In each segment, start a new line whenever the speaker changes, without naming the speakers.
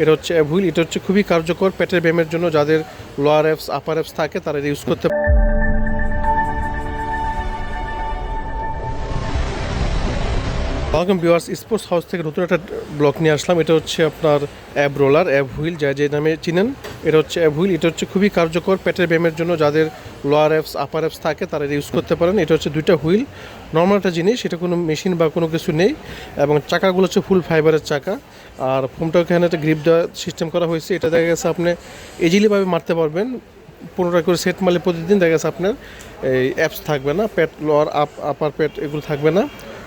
এটা হচ্ছে অ্যাভুইল, এটা হচ্ছে খুবই কার্যকর পেটের ব্যায়ামের জন্য যাদের লোয়ার অ্যাপস আপার অ্যাপস থাকে, তারা এটা ইউজ করতে ওয়েলকাম বিওয়ার্স স্পোর্টস হাউস থেকে নতুন একটা ব্লক নিয়ে আসলাম। এটা হচ্ছে আপনার অ্যাব রোলার অ্যাব হুইল যা যে নামে চিনেন এটা হচ্ছে অ্যাব হুইল এটা হচ্ছে খুবই কার্যকর পেটের ব্যায়ামের জন্য যাদের লোয়ার অ্যাপস আপার অ্যাপস থাকে, তারা এটা ইউজ করতে পারেন। এটা হচ্ছে দুইটা হুইল নর্মাল একটা জিনিস, এটা কোনো মেশিন বা কোনো কিছু নেই। এবং চাকাগুলো হচ্ছে ফুল ফাইবারের চাকা। আর ফোমটা এখানে একটা গ্রিপ দেওয়ার সিস্টেম করা হয়েছে। এটা দেখা গেছে আপনি ইজিলিভাবে মারতে পারবেন। পনেরোটা করে সেট মারলে প্রতিদিন দেখা গেছে আপনার এই অ্যাপস থাকবে না, পেট লোয়ার আপ আপার পেট এগুলো থাকবে না।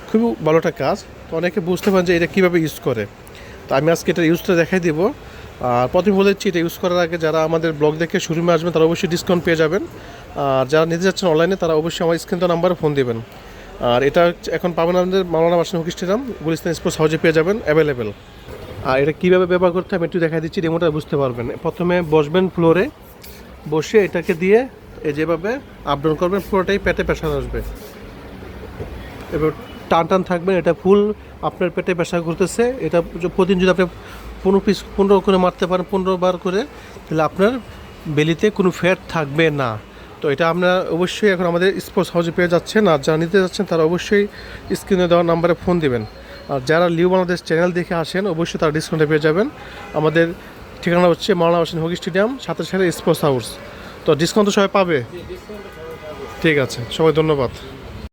খুবই ভালো একটা কাজ। তো অনেকে বুঝতে পারেন যে এটা কীভাবে ইউজ করে। তো আমি আজকে এটা ইউজটা দেখাই দিব। আর প্রথমে বলেছি এটা ইউজ করার আগে যারা আমাদের ব্লগ দেখে শোরুমে আসবেন, তারা অবশ্যই ডিসকাউন্ট পেয়ে যাবেন। আর যারা নিতে যাচ্ছেন অনলাইনে তারা অবশ্যই আমার স্ক্রিন তো নাম্বারে ফোন দেবেন। আর এটা এখন পাবেন আমাদের মাওলানা বাসন হকি স্টেডিয়াম, গুলিস্তান স্পোর্টস হাউসে পেয়ে যাবেন অ্যাভেলেবেল আর এটা কীভাবে ব্যবহার করতে আমি একটু দেখাই দিচ্ছি রিমোটটা বুঝতে পারবেন। প্রথমে বসবেন ফ্লোরে বসে এটাকে দিয়ে এই যেভাবে আপ ডাউন করবেন, পুরোটাই পেটে প্রেশার আসবে। এবার টান টান থাকবেন, এটা ফুল আপনার পেটে প্রেশার করতেছে, এটা প্রতিদিন যদি আপনি পনেরো পিস পনেরো করে মারতে পারেন, পনেরো বার করে, তাহলে আপনার বেলিতে কোনো ফ্যাট থাকবে না। তো এটা আপনারা অবশ্যই এখন আমাদের স্পোর্টস হাউসে পেয়ে যাচ্ছেন, আর যারা নিতে যাচ্ছেন, তারা অবশ্যই স্ক্রিনে দেওয়া নাম্বারে ফোন দিবেন। আর যারা লিউ বাংলাদেশ চ্যানেল দেখে আসেন, অবশ্যই তারা ডিসকাউন্টে পেয়ে যাবেন। আমাদের ঠিকানা হচ্ছে মাওলানা হোসেন হকি স্টেডিয়াম সাথে সাথে স্পোর্টস হাউস তো ডিসকাউন্ট তো সবাই পাবে? ঠিক আছে, সবাই ধন্যবাদ।